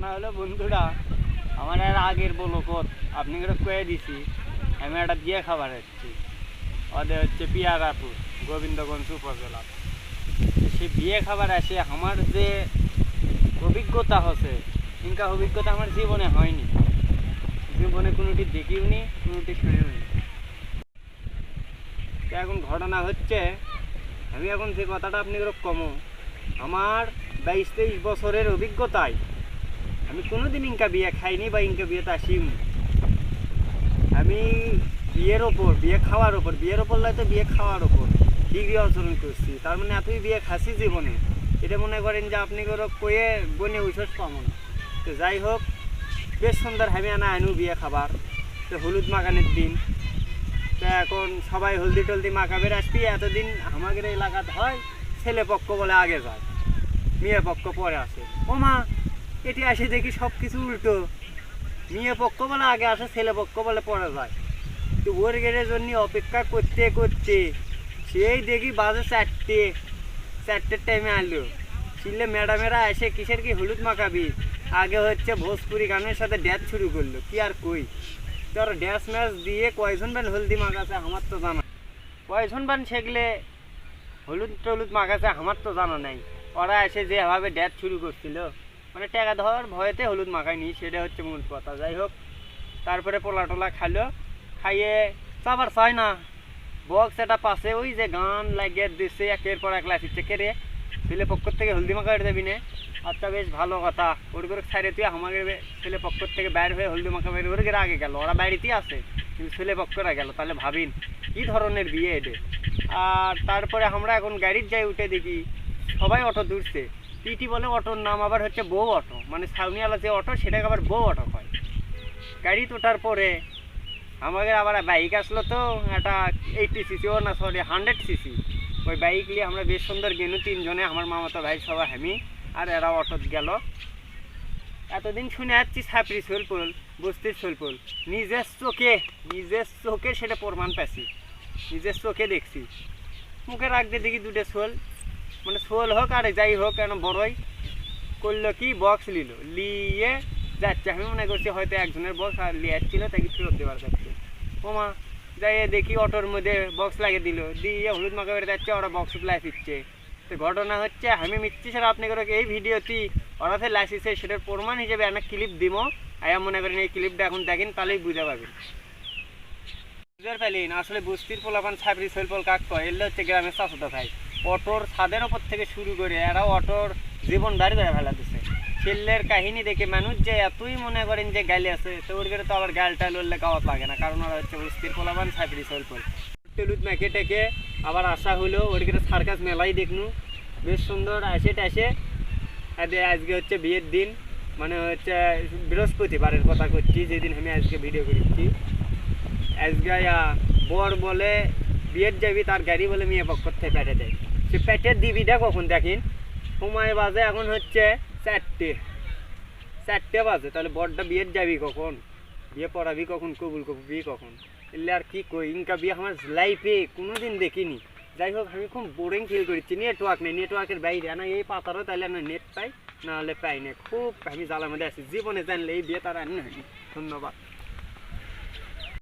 ঘটনা হলো, বন্ধুরা, আমার আর আগের বলকত আপনি কয়ে দিছি, আমি একটা বিয়ে খাবার এসেছি। ওদের হচ্ছে পিয়ারাপুর, গোবিন্দগঞ্জ উপজেলা। সে বিয়ে খাবার আসে আমার যে অভিজ্ঞতা হচ্ছে, ইনকা অভিজ্ঞতা আমার জীবনে হয়নি। জীবনে কোনোটি দেখিও নি কোনোটি শুনেও নি এখন ঘটনা হচ্ছে, আমি এখন যে কথাটা আপনি কমো, আমার বাইশ তেইশ বছরের অভিজ্ঞতায় আমি কোনোদিন ইনকা বিয়ে খাইনি বা ইনকা বিয়েতে আসিনি আমি বিয়ের ওপর, বিয়ে খাওয়ার ওপর, বিয়ের ওপর নয় তো বিয়ে খাওয়ার ওপর ডিগ্রি অর্জন করছি। তার মানে এতই বিয়ে খাসি জীবনে। এটা মনে করেন যে আপনি করে কয়ে বনে উঠোস পাবো না তো যাই হোক, বেশ সুন্দর আমি আনা আনু বিয়ে খাবার। তো হলুদ মাখানের দিন। তো এখন সবাই হলদি টলদি মাখাবের আসবি। এতদিন আমাদের এলাকাত হয়, ছেলে পক্ষ বলে আগে যায়। মেয়ে পক্ষ পরে আসে। ও মা এটি আসে দেখি সব কিছু উল্টো। মেয়ে পক্ষ বলে আগে আসে, ছেলে পক্ষ বলে পরে যায়। তো ওর গেটের জন্য অপেক্ষা করতে করতে সেই দেখি বাজে চারটে, চারটের টাইমে আনলো ছিলে ম্যাডামেরা এসে কিসের কি হলুদ মাখাবি? আগে হচ্ছে ভোজপুরি গানের সাথে ড্যান্স শুরু করল, কি আর কই? তোর ড্যাস ম্যাচ দিয়ে কয়জন বান হলদি মাখাছে আমার তো জানা কয়জন বান সেগলে হলুদ টলুদ মাখাছে আমার তো জানা নাই। ওরা এসে যেভাবে ড্যান্স শুরু করছিল মানে টাকা ধর, ভয়েতে হলুদ মাখায়নি সেটা হচ্ছে মূল কথা। যাই হোক, তারপরে পোলা টোলা খাইলো। খাইয়ে চাবার চায় না। বক্স এটা পাশে ওই যে গান লাগিয়ে দিচ্ছে একের পর এক লাফিচ্ছে কে রে? ছেলে পক্ষ থেকে হলদি মাখা দেবি নে? আচ্ছা বেশ ভালো কথা। ওর করে ছাড়ে তুই আমাকে ছেলে পক্ষ থেকে বাইরে হয়ে হলদি মাখা বের ওর আগে গেল। ওরা বাড়িতেই আছে, কিন্তু ছেলে পক্ষরা গেল। তাহলে ভাবিন, কি ধরনের বিয়ে এদের? আর তারপরে আমরা এখন গাড়ির যাই উঠে দেখি, সবাই অটো দূরছে টিটি বলে অটোর নাম আবার হচ্ছে বউ অটো। মানে ছাউনিওয়ালা যে অটো, সেটাকে আবার বউ অটো হয় গাড়ি তোটার পরে আমাদের আবার বাইক আসলো তো, একটা এইটি সিসি ও না সরি হান্ড্রেড সিসি ওই বাইক নিয়ে আমরা বেশ সুন্দর গেনু তিনজনে, আমার মামাতো ভাই সবাই আমি আর এরা অটোত গেল। এতদিন শুনে যাচ্ছি ছাপড়ি সোলপুল, বস্তির সোলপুল। নিজের চোখে নিজের চোখে সেটা প্রমাণ পেছি নিজের চোখে দেখছি। মুখে রাখতে দেখি দুটো সোল মানে শোল হোক আর যাই হোক, কেন বড়ই করল কি বক্স নিল। লিয়ে যাচ্ছে। আমি মনে করছি হয়তো একজনের বক্স আর লিয়ে ছিল তাকে ফেরত দেওয়ার যাচ্ছে ওমা যাই দেখি অটোর মধ্যে বক্স লাগিয়ে দিল। দিয়ে হলুদ মাখা বেড়ে যাচ্ছে, ওরা বক্স লাই ফিরছে তো ঘটনা হচ্ছে, আমি মিথ্যি স্যার আপনি করে এই ভিডিওটি ওরাতে লাইসেন্সে সেটার প্রমাণ হিসেবে একটা ক্লিপ দিব। আয়া মনে করেন এই ক্লিপটা এখন দেখেন, তাহলেই বুঝতে পারবেন বুঝতে পারলেন আসলে বস্তির পোলাপান ছাবরি শৈলপল কাক কয়, এলে হচ্ছে গ্রামের চাষটা ভাই। অটোর ছাদের ওপর থেকে শুরু করে এরা অটোর জীবন দাঁড়ি করে ফেলা ছেলের কাহিনী দেখে মানুষ যে এতই মনে করেন যে গাইলে আছে তো ওর তো আবার গাল টাল উঠলে খাওয়া লাগে না, কারণ ওরা হচ্ছে বস্তির পোলাপান ছাবরি শৈলপল টুলুদ মেখে টেকে আবার আসা হলো, ওর সার্কাস মেলাই দেখনু। বেশ সুন্দর, আসে টাসে। আজকে হচ্ছে বিয়ের দিন মানে হচ্ছে বৃহস্পতিবারের কথা করছি, যেদিন আমি আজকে ভিডিও করেছি। আজকে বর বলে, বিয়ের যাবি তার গাড়ি বলে মেয়ে পক্ষ থেকে পেটে দেয়। সে পেটের দিবিটা কখন দেখেন? সময় বাজে এখন হচ্ছে চারটে। চারটে বাজে, তাহলে বড়টা বিয়ের যাবি কখন? বিয়ে পড়াবি কখন, কবুল করবি কখন? এলে আর কি কই? ইনকা বিয়ে আমার লাইফে কোনোদিন দেখিনি। যাই হোক, আমি খুব বোরিং ফিল করছি নেটওয়ার্ক নেই নেটওয়ার্কের বাইরে। না, এই পাতারও তাহলে না নেট পাই, না হলে পাই না। খুব আমি জ্বালার মধ্যে আছি। জীবনে জানলে এই বিয়ে তারা ধন্যবাদ।